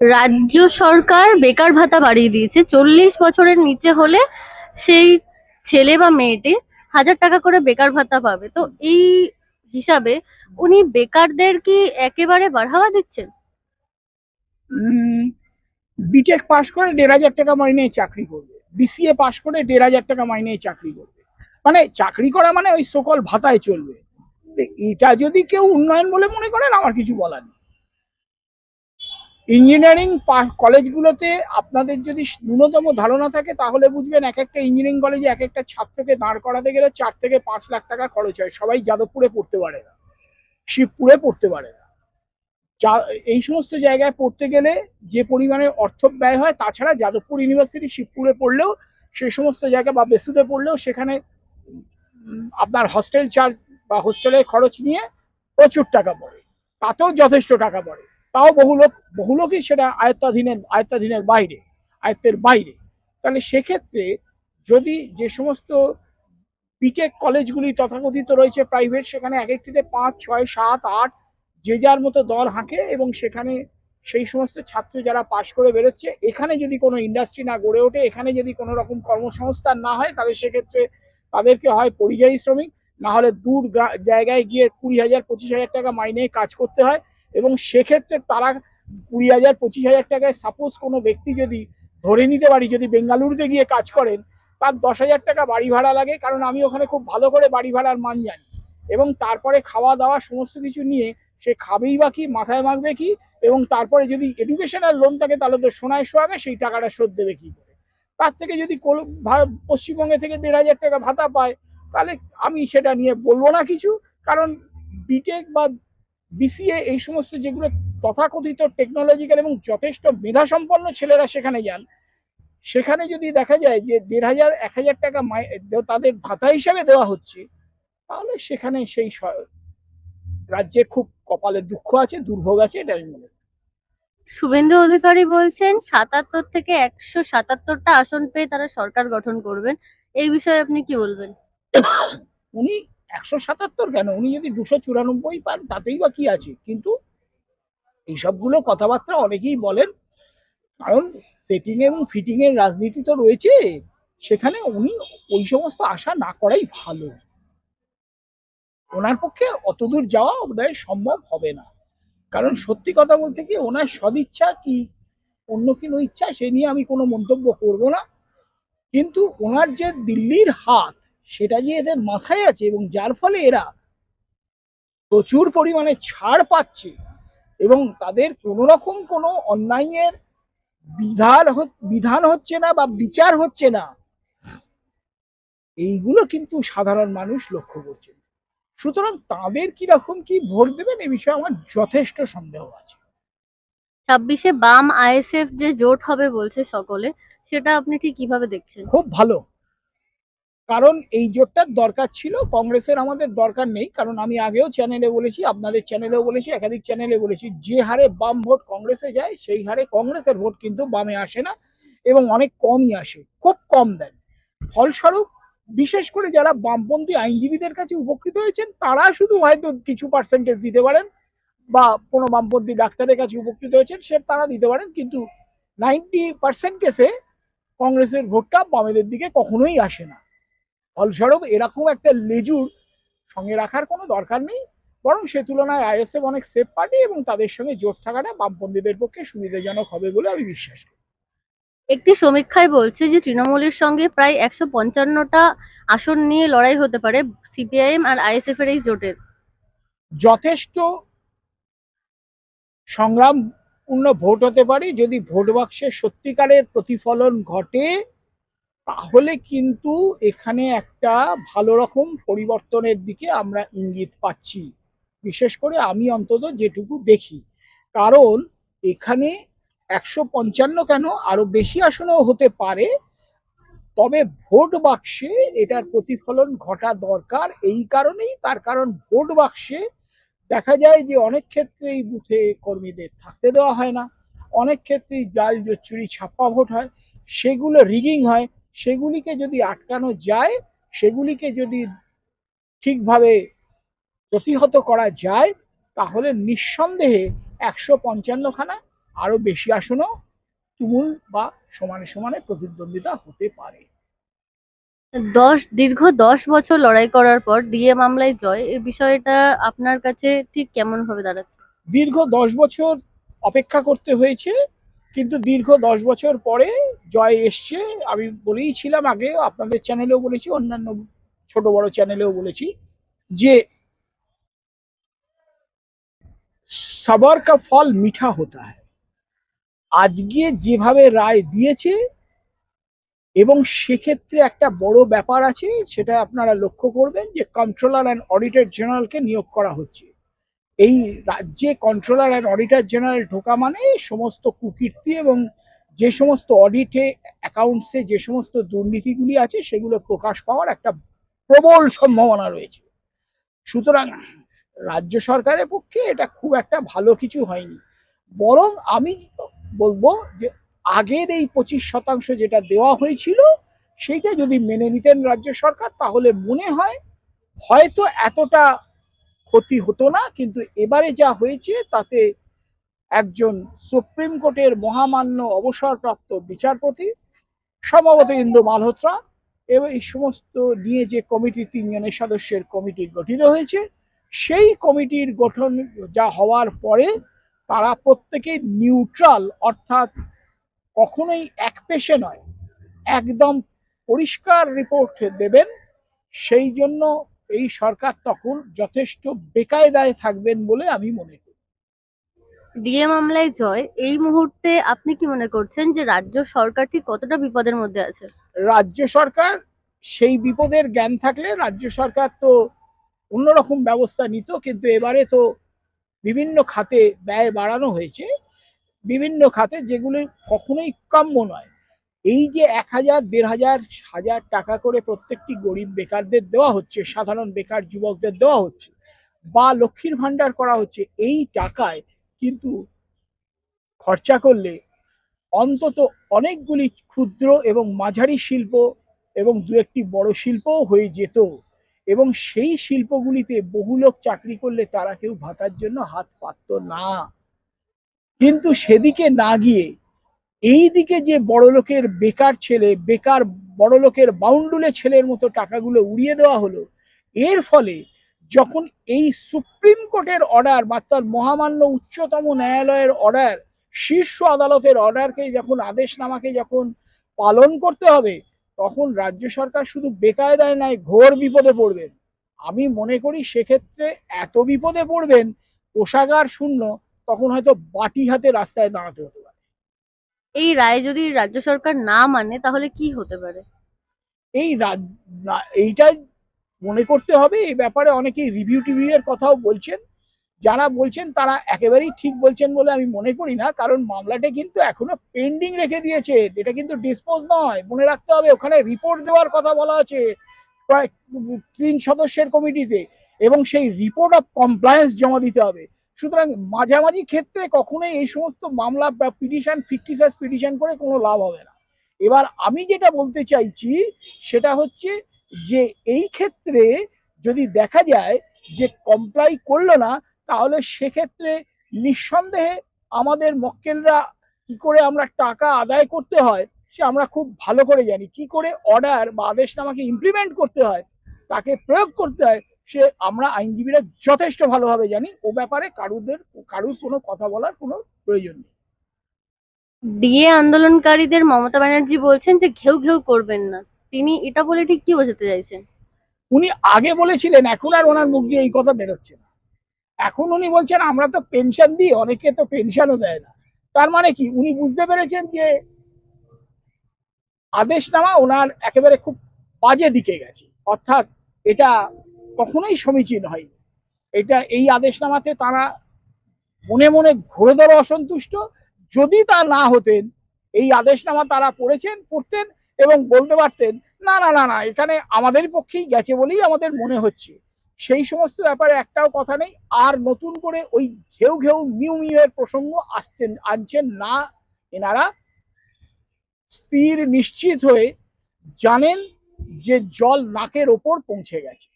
রাজ্য সরকার বেকার ভাতা বাড়িয়ে দিয়েছে। চল্লিশ বছরের নিচে হলে সেই ছেলে বা মেয়েটি হাজার টাকা করে বেকার ভাতা পাবে। তো এই হিসাবে উনি বেকারদের কি একেবারে বাড়াবা দিচ্ছেন? বিটেক পাশ করে দেড় হাজার টাকা মাইনে চাকরি করবে। বিসিএ পাশ করে দেড় হাজার টাকা মাইনে চাকরি করবে। মানে চাকরি করা মানে ওই সকল ভাতায় চলবে। এটা যদি কেউ উন্নয়ন বলে মনে করেন, আমার কিছু বলার নেই। ইঞ্জিনিয়ারিং কলেজগুলোতে আপনাদের যদি ন্যূনতম ধারণা থাকে, তাহলে বুঝবেন এক একটা ইঞ্জিনিয়ারিং কলেজে এক একটা ছাত্রকে দাঁড় করাতে গেলে চার থেকে পাঁচ লাখ টাকা খরচ হয়। সবাই যাদবপুরে পড়তে পারে না, শিবপুরে পড়তে পারে না। এই সমস্ত জায়গায় পড়তে গেলে যে পরিমাণে অর্থ ব্যয় হয়, তাছাড়া যাদবপুর ইউনিভার্সিটি শিবপুরে পড়লেও সেই সমস্ত জায়গা বা বেসুদে পড়লেও সেখানে আপনার হস্টেল চার্জ বা হোস্টেলের খরচ নিয়ে প্রচুর টাকা পড়ে। তাতেও যথেষ্ট টাকা পড়ে। তাও বহু লোক বহু লোকই সেটা আয়ত্তাধীনের আয়ত্তাধীনের বাইরে, আয়ত্তের বাইরে। তাহলে সেক্ষেত্রে যদি যে সমস্ত বিটেক কলেজগুলি তথাকথিত রয়েছে প্রাইভেট সেখানে এক একটিতে পাঁচ, ছয়, সাত, আট, যে যার মতো দল হাঁকে এবং সেখানে সেই সমস্ত ছাত্র যারা পাশ করে বেরোচ্ছে, এখানে যদি কোনো ইন্ডাস্ট্রি না গড়ে ওঠে, এখানে যদি কোনো রকম কর্মসংস্থান না হয়, তাহলে সেক্ষেত্রে তাদেরকে হয় পরিযায়ী শ্রমিক। না হলে দূর জায়গায় গিয়ে কুড়ি হাজার, পঁচিশ হাজার টাকা মাইনে কাজ করতে হয়। এবং সেক্ষেত্রে তারা কুড়ি হাজার, পঁচিশ হাজার টাকায় সাপোজ কোনো ব্যক্তি যদি ধরে নিতে পারি, যদি বেঙ্গালুরুতে গিয়ে কাজ করেন, তার দশ হাজার টাকা বাড়ি ভাড়া লাগে, কারণ আমি ওখানে খুব ভালো করে বাড়ি ভাড়ার মান জানি। এবং তারপরে খাওয়া দাওয়া সমস্ত কিছু নিয়ে সে খাবেই বা কি, মাথায় মাখবে কি, এবং তারপরে যদি এডুকেশনাল লোন থাকে, তাহলে তো সোনায় সোহাগে সেই টাকাটা শোধ দেবে কি করে? তার থেকে যদি পশ্চিমবঙ্গে থেকে দেড় হাজার টাকা ভাতা পায়, তাহলে আমি সেটা নিয়ে বলব না কিছু, কারণ বিটেক বা বিসিএ এই সমস্ত যেগুলো তথাকথিত টেকনোলজিক্যাল এবং যথেষ্ট মেধাসম্পন্ন ছেলেরা সেখানে যান সেখানে যদি দেখা যায় যে দেড় হাজার এক হাজার টাকা তাদের ভাতা হিসাবে দেওয়া হচ্ছে তাহলে সেখানে সেই রাজ্যের খুব কপালে দুঃখ আছে দুর্ভোগ আছে এটা আমি মনে শুভেন্দু অধিকারী বলছেন সাতাত্তর থেকে একশো সাতাত্তরটা আসন পেয়ে তারা সরকার গঠন করবেন। এই বিষয়ে আপনি কি বলবেন? উনি একশো সাতাত্তর কেন? উনি যদি দুশো চুরানব্বই পান, তাতেই বা কি আছে? কিন্তু এইসবগুলো কথাবার্তা অনেকেই বলেন। কারণ সেটিং এবং ফিটিং এর রাজনীতি তো রয়েছে। সেখানে উনি ওই সমস্ত আশা না করাই ভালো। ওনার পক্ষে অতদূর যাওয়া বোধহয় সম্ভব হবে না। কারণ সত্যি কথা বলতে কি, ওনার সদিচ্ছা কি? অন্য কোনো ইচ্ছা? সে নিয়ে আমি কোনো মন্তব্য করব না। কিন্তু ওনার যে দিল্লির হাত সেটা যে এদের মাথায় আছে এবং যার ফলে এরা প্রচুর পরিমাণে ছাড় পাচ্ছে এবং তাদের কোনো রকম কোনো অন্যায়ের বিধান বিধান হচ্ছে না বা বিচার হচ্ছে না। এইগুলো কিন্তু সাধারণ মানুষ লক্ষ্য করছে সুতরাং তাদের কীরকম কি ভোট দেবেন এ বিষয়ে আমার যথেষ্ট সন্দেহ আছে। ছাব্বিশে বাম আইএসএফ যে জোট হবে বলছে সকলে সেটা আপনি ঠিক কীভাবে দেখছেন? খুব ভালো। কারণ এই জোটটার দরকার ছিল, কংগ্রেসের আমাদের দরকার নেই, কারণ আমি আগেও চ্যানেলে বলেছি, আপনাদের চ্যানেলেও বলেছি, একাধিক চ্যানেলে বলেছি, যে হারে বাম ভোট কংগ্রেসে যায়, সেই হারে কংগ্রেসের ভোট কিন্তু বামে আসে না এবং অনেক কমই আসে, খুব কম দেন। ফলস্বরূপ, বিশেষ করে যারা বামপন্থী আইনজীবীদের কাছে উপকৃত হয়েছেন তারা শুধু হয়তো কিছু পার্সেন্টেজ দিতে পারেন বা কোনো বামপন্থী ডাক্তারের কাছে উপকৃত হয়েছেন, সে তারা দিতে পারেন, কিন্তু নাইনটি পার্সেন্ট কেসে কংগ্রেসের ভোটটা বামেদের দিকে কখনোই আসে না। ফলস্বরূপ এরকম একটা লেজুর সঙ্গে রাখার কোনো দরকার নেই। বরং সে তুলনায় আইএসএফ অনেক সেফ পার্টি এবং তাদের সঙ্গে জোট থাকাটা বামপন্থীদের পক্ষে সুবিধাজনক হবে বলে আমি বিশ্বাস করি। একটি সমীক্ষায় বলছে যে তৃণমূলের সঙ্গে প্রায় একশো পঞ্চান্নটা আসন নিয়ে লড়াই হতে পারে সিপিআইএম আর আইএসএফ এর এই জোটের। যথেষ্ট সংগ্রামপূর্ণ ভোট হতে পারে যদি ভোট বাক্সে সত্যিকারের প্রতিফলন ঘটে। তাহলে কিন্তু এখানে একটা ভালো রকম পরিবর্তনের দিকে আমরা ইঙ্গিত পাচ্ছি। বিশেষ করে আমি অন্তত যেটুকু দেখি। কারণ এখানে একশো পঞ্চান্ন কেন? আরও বেশি আসনও হতে পারে। তবে ভোট বাক্সে এটার প্রতিফলন ঘটা দরকার। এই কারণেই তার কারণ ভোট বাক্সে দেখা যায় যে অনেক ক্ষেত্রেই বুথে কর্মীদের থাকতে দেওয়া হয় না। অনেক ক্ষেত্রেই জাল জচ্চুরি ছাপ্পা ভোট হয়। সেগুলো রিগিং হয়। সেগুলিকে যদি আটকানো যায় সেগুলিকে যদি ঠিকভাবে প্রতিহত করা যায় তাহলে নিঃসন্দেহে একশো পঞ্চান্নখানা আরও বেশি আসনও তুমুল বা সমানে সমানে প্রতিদ্বন্দ্বিতা হতে পারে। দশ দীর্ঘ দশ বছর লড়াই করার পর ডিএ মামলায় জয় এই বিষয়টা আপনার কাছে ঠিক কেমন ভাবে দাঁড়াচ্ছে? দীর্ঘ দশ বছর অপেক্ষা করতে হয়েছে কিন্তু দীর্ঘ দশ বছর পরে জয় এসছে। আমি বলেই ছিলাম আগে, আপনাদের চ্যানেলেও বলেছি, অন্যান্য ছোট বড় চ্যানেলেও বলেছি যে সবার কা ফল মিঠা হতা হয় আজকে যেভাবে রায় দিয়েছে এবং সেক্ষেত্রে একটা বড় ব্যাপার আছে, সেটা আপনারা লক্ষ্য করবেন যে কন্ট্রোলার অ্যান্ড অডিটর জেনারেলকে নিয়োগ করা হচ্ছে। এই রাজ্যে কন্ট্রোলার অ্যান্ড অডিটার জেনারেল ঢোকা মানে সমস্ত কুকীর্তি এবং যে সমস্ত অডিটে অ্যাকাউন্টসে যে সমস্ত দুর্নীতিগুলি আছে সেগুলো প্রকাশ পাওয়ার একটা প্রবল সম্ভাবনা রয়েছে। সুতরাং রাজ্য সরকারের পক্ষে এটা খুব একটা ভালো কিছু হয়নি। বরং আমি বলব যে আগের এই পঁচিশ শতাংশ যেটা দেওয়া হয়েছিল সেইটা যদি মেনে নিতেন রাজ্য সরকার, তাহলে মনে হয় হয়তো এতটা ক্ষতি হতো না, কিন্তু এবারে যা হয়েছে তাতে একজন সুপ্রিম কোর্টের মহামান্য অবসরপ্রাপ্ত বিচারপতি সম্ভবত ইন্দু মালহোত্রা এবং এই সমস্ত নিয়ে যে কমিটি তিনজনের সদস্যের কমিটি গঠিত হয়েছে, সেই কমিটির গঠন যা হওয়ার পরে তারা প্রত্যেকে নিউট্রাল অর্থাৎ কখনোই এক পেশে নয়, একদম পরিষ্কার রিপোর্ট দেবেন। সেই জন্য এই সরকার তখন যথেষ্ট বেকায়দায় থাকবেন বলে আমি মনে করি। ডিএ মামলায় জয় এই মুহূর্তে আপনি কি মনে করছেন যে রাজ্য সরকার ঠিক কতটা বিপদের মধ্যে আছে? রাজ্য সরকার সেই বিপদের জ্ঞান থাকলে রাজ্য সরকার তো অন্যরকম ব্যবস্থা নিত কিন্তু এবারে তো বিভিন্ন খাতে ব্যয় বাড়ানো হয়েছে। বিভিন্ন খাতে যেগুলি কখনোই কাম্য নয়। এই যে এক হাজার, দেড় হাজার হাজার টাকা করে প্রত্যেকটি গরিব বেকারদের দেওয়া হচ্ছে, সাধারণ বেকার যুবকদের দেওয়া হচ্ছে, বা লক্ষ্মীর ভান্ডার করা হচ্ছে, এই টাকায় কিন্তু খরচা করলে অন্তত অনেকগুলি ক্ষুদ্র এবং মাঝারি শিল্প এবং দু একটি বড় শিল্পও হয়ে যেত। এবং সেই শিল্পগুলিতে বহু লোক চাকরি করলে তারা কেউ ভাতার জন্য হাত পাতত না। কিন্তু সেদিকে না গিয়ে এই দিকে যে বড় লোকের বেকার ছেলে, বেকার বড় লোকের বাউন্ডুলে ছেলের মতো টাকাগুলো উড়িয়ে দেওয়া হলো, এর ফলে যখন এই সুপ্রিম কোর্টের অর্ডার বা তার মহামান্য উচ্চতম ন্যায়ালয়ের অর্ডার শীর্ষ আদালতের অর্ডারকে যখন আদেশনামাকে যখন পালন করতে হবে, তখন রাজ্য সরকার শুধু বেকায়দায় নয়, ঘোর বিপদে পড়বেন আমি মনে করি সেক্ষেত্রে এত বিপদে পড়বেন, কোষাগার শূন্য, তখন হয়তো বাটি হাতে রাস্তায় দাঁড়াতে হতে। এই রায় যদি রাজ্য সরকার না মানে তাহলে কি হতে পারে? এই এইটাই মনে করতে হবে, এই ব্যাপারে অনেকেই রিভিউ টিভিউ এর কথাও বলছেন। যারা বলছেন তারা একেবারেই ঠিক বলছেন বলে আমি মনে করি না, কারণ মামলাটা কিন্তু এখনও পেন্ডিং রেখে দিয়েছে। এটা কিন্তু ডিসপোজ নয়। মনে রাখতে হবে, ওখানে রিপোর্ট দেওয়ার কথা বলা আছে তিন সদস্যের কমিটিতে। এবং সেই রিপোর্ট অফ কমপ্লায়েন্স জমা দিতে হবে। সুতরাং মাঝামাঝি ক্ষেত্রে কখনোই এই সমস্ত মামলা বা পিটিশন ফিকটিসাস পিটিশন করে কোনো লাভ হবে না। এবার আমি যেটা বলতে চাইছি, সেটা হচ্ছে যে এই ক্ষেত্রে যদি দেখা যায় যে কমপ্লাই করল না, তাহলে সেক্ষেত্রে নিঃসন্দেহে আমাদের মক্কেলরা কি করে আমরা টাকা আদায় করতে হয়, সে আমরা খুব ভালো করে জানি। কি করে অর্ডার বা আদেশনামাকে ইমপ্লিমেন্ট করতে হয়, তাকে প্রয়োগ করতে হয় সে আমরা আইনজীবীরা যথেষ্ট ভালোভাবে জানি ও ব্যাপারে কারুদের কারুর কোনো কথা বলার কোনো প্রয়োজন নেই। ডিএ আন্দোলনকারীদের মমতা ব্যানার্জি বলছেন যে ঘেউ ঘেউ করবেন না। তিনি এটা বলে ঠিক কি বোঝাতে চাইছেন? উনি আগে বলেছিলেন এখন আর ওনার মুখ দিয়ে এই কথা বেরোচ্ছে না। এখন উনি বলছেন আমরা তো পেনশন দিই অনেকে তো পেনশনও দেয় না। তার মানে কি? উনি বুঝতে পেরেছেন যে আদেশনামা ওনার একেবারে খুব বাজে দিকে গেছে। অর্থাৎ এটা কখনোই সমীচীন হয়নি। এটা এই আদেশনামাতে তারা মনে মনে ঘোরদর অসন্তুষ্ট। যদি তা না হতেন, এই আদেশনামা তারা পড়েছেন, পড়তেন এবং বলতে পারতেন, না না না না, এখানে আমাদের পক্ষেই গেছে বলেই আমাদের মনে হচ্ছে। সেই সমস্ত ব্যাপারে একটাও কথা নেই, আর নতুন করে ওই ঘেউ ঘেউ মিউ মিউ এর প্রসঙ্গ আসছেন, আনছেন না এনারা। স্থির নিশ্চিত হয়ে জানেন যে জল নাকের ওপর পৌঁছে গেছে।